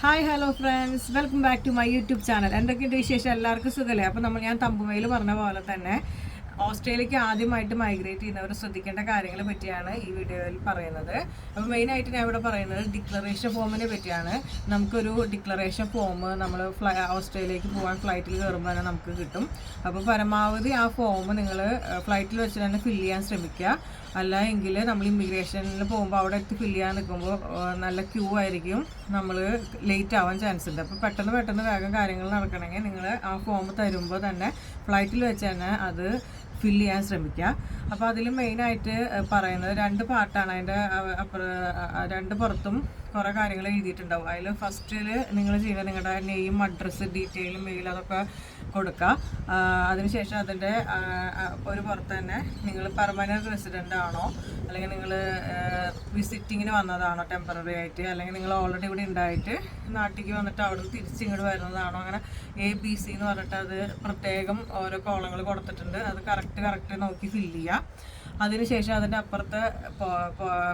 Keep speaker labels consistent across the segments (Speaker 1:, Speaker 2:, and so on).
Speaker 1: Hi hello friends welcome back to my YouTube channel എന്തൊക്കെയുണ്ട് വിശേഷം? എല്ലാവർക്കും സുഖമല്ലേ അപ്പോൾ നമ്മൾ ഞാൻ തമ്പുമയിൽ പറഞ്ഞ പോലെ തന്നെ ഓസ്ട്രേലിയക്ക് ആദ്യമായിട്ട് മൈഗ്രേറ്റ് ചെയ്യുന്നവർ ശ്രദ്ധിക്കേണ്ട കാര്യങ്ങളെ പറ്റിയാണ് ഈ വീഡിയോയിൽ പറയുന്നത്. അപ്പോൾ മെയിനായിട്ട് ഞാൻ ഇവിടെ പറയുന്നത് ഡിക്ലറേഷൻ ഫോമിനെ പറ്റിയാണ്. നമുക്കൊരു ഡിക്ലറേഷൻ ഫോം നമ്മൾ ഓസ്ട്രേലിയക്ക് പോകാൻ ഫ്ലൈറ്റിൽ കയറുമ്പോൾ തന്നെ നമുക്ക് കിട്ടും. അപ്പോൾ പരമാവധി ആ ഫോം നിങ്ങൾ ഫ്ലൈറ്റിൽ വെച്ച് തന്നെ ഫില്ല് ചെയ്യാൻ ശ്രമിക്കുക. അല്ല എങ്കിൽ നമ്മൾ ഇമിഗ്രേഷനിൽ പോകുമ്പോൾ അവിടെ എത്തി ഫില്ല് ചെയ്യാൻ നിൽക്കുമ്പോൾ നല്ല ക്യൂ ആയിരിക്കും. നമ്മൾ ലേറ്റ് ആവാൻ ചാൻസ് ഉണ്ട്. അപ്പോൾ പെട്ടെന്ന് പെട്ടെന്ന് വേഗം കാര്യങ്ങൾ നടക്കണമെങ്കിൽ നിങ്ങൾ ആ ഫോം തരുമ്പോൾ തന്നെ ഫ്ലൈറ്റിൽ വെച്ച് തന്നെ അത് ഫില്ല് ചെയ്യാൻ ശ്രമിക്കുക. അപ്പോൾ അതിൽ മെയിനായിട്ട് പറയുന്നത് രണ്ട് പാർട്ടാണ് അതിന്റെ അപ്പുറ രണ്ട് പുറത്തും കുറേ കാര്യങ്ങൾ എഴുതിയിട്ടുണ്ടാവും. അതിൽ ഫസ്റ്റിൽ നിങ്ങൾ ചെയ്യുന്നത് നിങ്ങളുടെ നെയിം അഡ്രസ്സ് ഡീറ്റെയിൽ മെയിൽ അതൊക്കെ കൊടുക്കുക. അതിനുശേഷം അതിന്റെ ഒരു പുറത്ത് തന്നെ നിങ്ങൾ പെർമനന്റ് റെസിഡന്റ് ആണോ അല്ലെങ്കിൽ നിങ്ങൾ വിസിറ്റിങ്ങിന് വന്നതാണോ ടെമ്പററി ആയിട്ട് അല്ലെങ്കിൽ നിങ്ങൾ ഓൾറെഡി ഇവിടെ ഉണ്ടായിട്ട് നാട്ടിലേക്ക് വന്നിട്ട് അവിടെ നിന്ന് തിരിച്ചിങ്ങോട്ട് വരുന്നതാണോ? അങ്ങനെ എ ബി സി എന്ന് പറഞ്ഞിട്ട് അത് പ്രത്യേകം ഓരോ കോളങ്ങൾ കൊടുത്തിട്ടുണ്ട്. അത് കറക്റ്റ് കറക്റ്റ് നോക്കി ഫില്ല് ചെയ്യുക. അതിനുശേഷം അതിന്റെ അപ്പുറത്തെ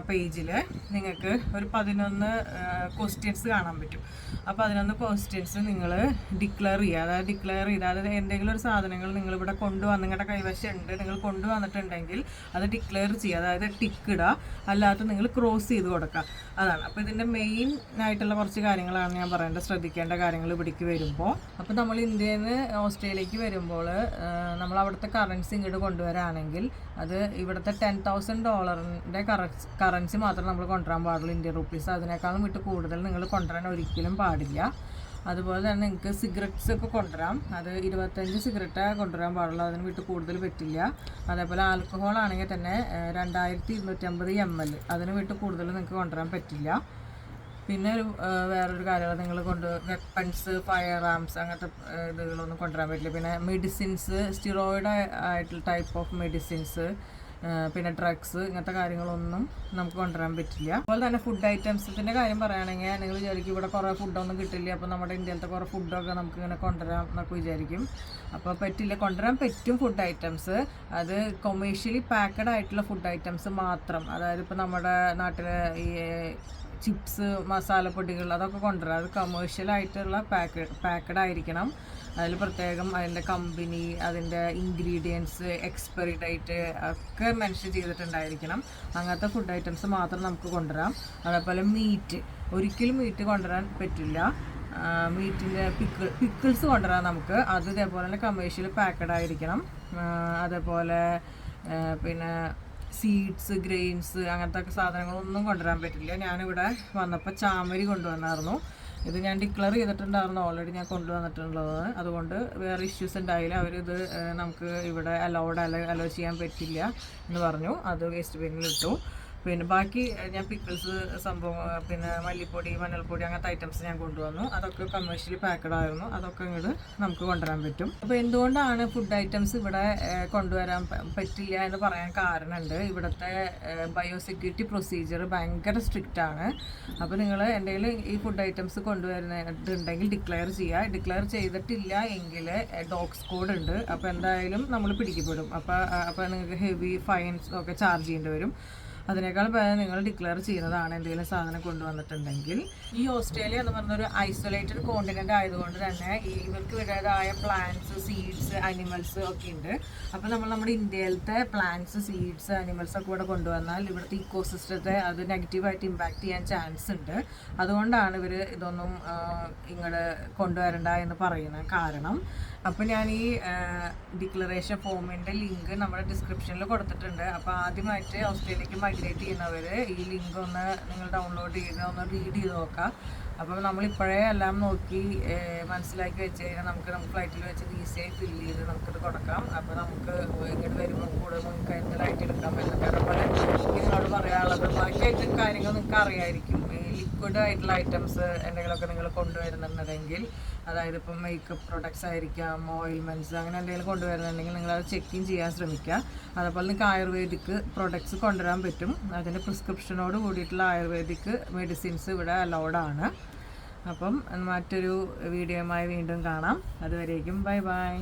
Speaker 1: പേജിൽ നിങ്ങൾക്ക് ഒരു പതിനൊന്ന് ക്വസ്റ്റ്യൻസ് കാണാൻ പറ്റും. അപ്പോൾ പതിനൊന്ന് ക്വസ്റ്റ്യൻസ് നിങ്ങൾ ഡിക്ലെയർ ചെയ്യുക. അതായത് ഡിക്ലെയർ ചെയ്ത് അതായത് എന്തെങ്കിലും ഒരു സാധനങ്ങൾ നിങ്ങൾ ഇവിടെ കൊണ്ടുവന്ന് നിങ്ങളുടെ കൈവശം ഉണ്ട് നിങ്ങൾ കൊണ്ടുവന്നിട്ടുണ്ടെങ്കിൽ അത് ഡിക്ലെയർ ചെയ്യുക. അതായത് ടിക്ക് ഇടുക. അല്ലാത്ത നിങ്ങൾ ക്രോസ് ചെയ്ത് കൊടുക്കുക. അതാണ്. അപ്പോൾ ഇതിന്റെ മെയിൻ ആയിട്ടുള്ള കുറച്ച് കാര്യങ്ങളാണ് ഞാൻ പറയേണ്ടത്. ശ്രദ്ധിക്കേണ്ട കാര്യങ്ങൾ ഇവിടേക്ക് വരുമ്പോൾ. അപ്പോൾ നമ്മൾ ഇന്ത്യയിൽ നിന്ന് ഓസ്ട്രേലിയക്ക് വരുമ്പോൾ നമ്മൾ അവിടുത്തെ കറൻസി ഇങ്ങോട്ട് കൊണ്ടുവരാണെങ്കിൽ അത് ഇവിടുത്തെ ടെൻ തൗസൻഡ് ഡോളറിന്റെ കറൻസി മാത്രം നമ്മൾ കൊണ്ടുവരാൻ പാടുള്ളൂ. ഇന്ത്യൻ റുപ്പീസ് അതിനേക്കാളും വിട്ട് കൂടുതൽ നിങ്ങൾ കൊണ്ടുവരാൻ ഒരിക്കലും പാടില്ല. അതുപോലെ തന്നെ നിങ്ങൾക്ക് സിഗരറ്റ്സ് ഒക്കെ കൊണ്ടുവരാം. അത് ഇരുപത്തഞ്ച് സിഗരറ്റ് കൊണ്ടുവരാൻ പാടുള്ളൂ. അതിന് വിട്ട് കൂടുതൽ പറ്റില്ല. അതേപോലെ ആൽക്കഹോൾ ആണെങ്കിൽ തന്നെ രണ്ടായിരത്തി ഇരുന്നൂറ്റമ്പത് എം എൽ അതിന് വിട്ട് കൂടുതൽ നിങ്ങൾക്ക് കൊണ്ടുവരാൻ പറ്റില്ല. പിന്നെ ഒരു വേറൊരു കാര്യമാണ്. നിങ്ങൾ കൊണ്ട് വെപ്പൺസ് ഫയർ ആംസ് അങ്ങനത്തെ ഇതുകളൊന്നും കൊണ്ടുവരാൻ പറ്റില്ല. പിന്നെ മെഡിസിൻസ് സ്റ്റിറോയിഡ് ആയിട്ടുള്ള ടൈപ്പ് ഓഫ് മെഡിസിൻസ് പിന്നെ ഡ്രഗ്സ് ഇങ്ങനത്തെ കാര്യങ്ങളൊന്നും നമുക്ക് കൊണ്ടുവരാൻ പറ്റില്ല. അതുപോലെ തന്നെ ഫുഡ് ഐറ്റംസിന്റെ കാര്യം പറയുകയാണെങ്കിൽ നിങ്ങൾ വിചാരിക്കും ഇവിടെ കുറേ ഫുഡൊന്നും കിട്ടില്ല അപ്പോൾ നമ്മുടെ ഇന്ത്യയിലത്തെ കുറേ ഫുഡൊക്കെ നമുക്ക് ഇങ്ങനെ കൊണ്ടുവരാം എന്നൊക്കെ വിചാരിക്കും. അപ്പോൾ പറ്റില്ല കൊണ്ടുവരാൻ പറ്റും ഫുഡ് ഐറ്റംസ് അത് കൊമേഴ്ഷ്യലി പാക്കഡ് ആയിട്ടുള്ള ഫുഡ് ഐറ്റംസ് മാത്രം. അതായത് ഇപ്പോൾ നമ്മുടെ നാട്ടിലെ ഈ ചിപ്സ് മസാലപ്പൊടികൾ അതൊക്കെ കൊണ്ടുവരാം. അത് കമേഴ്ഷ്യൽ ആയിട്ടുള്ള പാക്ക് പാക്കഡ് ആയിരിക്കണം. അതിൽ പ്രത്യേകം അതിന്റെ കമ്പനി അതിന്റെ ഇൻഗ്രീഡിയൻസ് എക്സ്പയറി ഡേറ്റ് ഒക്കെ മെൻഷൻ ചെയ്തിട്ടുണ്ടായിരിക്കണം. അങ്ങനത്തെ ഫുഡ് ഐറ്റംസ് മാത്രം നമുക്ക് കൊണ്ടുവരാം. അതേപോലെ മീറ്റ് ഒരിക്കലും മീറ്റ് കൊണ്ടുവരാൻ പറ്റില്ല. മീറ്റിന്റെ പിക്കിൾ പിക്കിൾസ് കൊണ്ടുവരാം നമുക്ക്. അത് ഇതേപോലെ തന്നെ കമേഴ്ഷ്യൽ പാക്കഡ് ആയിരിക്കണം. അതേപോലെ പിന്നെ സീഡ്സ് ഗ്രെയിൻസ് അങ്ങനത്തെ സാധനങ്ങളൊന്നും കൊണ്ടുവരാൻ പറ്റില്ല. ഞാനിവിടെ വന്നപ്പോൾ ചാമരി കൊണ്ടുവന്നായിരുന്നു. ഇത് ഞാൻ ഡിക്ലെയർ ചെയ്തിട്ടുണ്ടായിരുന്നു. ഓൾറെഡി ഞാൻ കൊണ്ടുവന്നിട്ടുള്ളത്. അതുകൊണ്ട് വേറെ ഇഷ്യൂസ് ഉണ്ടായില്ല. അവരിത് നമുക്ക് ഇവിടെ അലൗഡ് അല അലോ ചെയ്യാൻ പറ്റില്ല എന്ന് പറഞ്ഞു. അത് വേസ്റ്റ് ബിന്നിൽ ഇട്ടു. പിന്നെ ബാക്കി ഞാൻ പിക്കിൾസ് സംഭവം പിന്നെ മല്ലിപ്പൊടി മഞ്ഞൾപ്പൊടി അങ്ങനത്തെ ഐറ്റംസ് ഞാൻ കൊണ്ടുവന്നു. അതൊക്കെ കമേഴ്ഷ്യലി പാക്കഡ് ആയിരുന്നു. അതൊക്കെ ഇങ്ങോട്ട് നമുക്ക് കൊണ്ടുവരാൻ പറ്റും. അപ്പോൾ എന്തുകൊണ്ടാണ് ഫുഡ് ഐറ്റംസ് ഇവിടെ കൊണ്ടുവരാൻ പറ്റില്ല എന്ന് പറയാൻ കാരണമുണ്ട്. ഇവിടുത്തെ ബയോസെക്യൂരിറ്റി പ്രൊസീജിയർ ഭയങ്കര സ്ട്രിക്റ്റ് ആണ്. അപ്പോൾ നിങ്ങൾ എന്തെങ്കിലും ഈ ഫുഡ് ഐറ്റംസ് കൊണ്ടുവരുന്നുണ്ടെങ്കിൽ ഡിക്ലെയർ ചെയ്യുക ഡിക്ലെയർ ചെയ്തിട്ടില്ല എങ്കിൽ ഡോഗ് കോഡ് ഉണ്ട്. അപ്പോൾ എന്തായാലും നമ്മൾ പിടിക്കപ്പെടും. അപ്പോൾ അപ്പോൾ നിങ്ങൾക്ക് ഹെവി ഫൈൻസ് ഒക്കെ ചാർജ് ചെയ്യേണ്ടി വരും. അതിനേക്കാൾ ഭേദം നിങ്ങൾ ഡിക്ലെയർ ചെയ്യുന്നതാണ് എന്തെങ്കിലും സാധനം കൊണ്ടുവന്നിട്ടുണ്ടെങ്കിൽ. ഈ ഓസ്ട്രേലിയ എന്ന് പറഞ്ഞ ഒരു ഐസൊലേറ്റഡ് കോണ്ടിനെന്റ് ആയതുകൊണ്ട് തന്നെ ഇവർക്ക് ഇവരുടേതായ പ്ലാന്റ്സ് സീഡ്സ് അനിമൽസ് ഒക്കെ ഉണ്ട്. അപ്പോൾ നമ്മൾ നമ്മുടെ ഇന്ത്യയിലത്തെ പ്ലാന്റ്സ് സീഡ്സ് അനിമൽസ് ഒക്കെ ഇവിടെ കൊണ്ടുവന്നാൽ ഇവിടുത്തെ ഇക്കോസിസ്റ്റത്തെ അത് നെഗറ്റീവായിട്ട് ഇമ്പാക്ട് ചെയ്യാൻ ചാൻസ് ഉണ്ട്. അതുകൊണ്ടാണ് ഇവർ ഇതൊന്നും ഇങ്ങോട്ട് കൊണ്ടുവരണ്ട എന്ന് പറയുന്നത് കാരണം. അപ്പോൾ ഞാൻ ഈ ഡിക്ലറേഷൻ ഫോമിന്റെ ലിങ്ക് നമ്മുടെ ഡിസ്ക്രിപ്ഷനിൽ കൊടുത്തിട്ടുണ്ട്. അപ്പോൾ ആദ്യമായിട്ട് ഓസ്ട്രേലിയക്ക് മൈഗ്രേറ്റ് ചെയ്യുന്നവർ ഈ ലിങ്ക് ഒന്ന് നിങ്ങൾ ഡൗൺലോഡ് ചെയ്ത് ഒന്ന് റീഡ് ചെയ്ത് നോക്കാം അപ്പം നമ്മൾ ഇപ്പോഴേ എല്ലാം നോക്കി മനസ്സിലാക്കി വെച്ച് കഴിഞ്ഞാൽ നമുക്ക് നമുക്ക് ഫ്ലൈറ്റിൽ വെച്ച് ഈസിയായി ഫില്ല് ചെയ്ത് നമുക്കിത് കൊടുക്കാം. അപ്പോൾ നമുക്ക് ഇങ്ങോട്ട് വരുമ്പോൾ കൂടുതൽ മുൻകരുതലായിട്ട് എടുക്കാൻ പറ്റും. അതേപോലെ നിങ്ങളോട് പറയാനുള്ളത് ബാക്കിയായിട്ട് കാര്യങ്ങൾ നിങ്ങൾക്ക് അറിയായിരിക്കും. ലിക്വിഡ് ആയിട്ടുള്ള ഐറ്റംസ് എന്തെങ്കിലുമൊക്കെ നിങ്ങൾ കൊണ്ടുവരുന്നുണ്ടെങ്കിൽ അതായത് ഇപ്പം മേക്കപ്പ് പ്രൊഡക്ട്സ് ആയിരിക്കാം ഓയിൽമെന്റ്സ് അങ്ങനെ എന്തെങ്കിലും കൊണ്ടുവരുന്നുണ്ടെങ്കിൽ നിങ്ങൾ അത് ചെക്കിങ് ചെയ്യാൻ ശ്രമിക്കുക. അതുപോലെ നിങ്ങൾക്ക് ആയുർവേദിക് പ്രൊഡക്ട്സ് കൊണ്ടുവരാൻ പറ്റും. അതിന്റെ പ്രിസ്ക്രിപ്ഷനോട് കൂടിയിട്ടുള്ള ആയുർവേദിക് മെഡിസിൻസ് ഇവിടെ അലൗഡാണ് അപ്പം മറ്റൊരു വീഡിയോയുമായി വീണ്ടും കാണാം. അതുവരേക്കും ബൈ ബൈ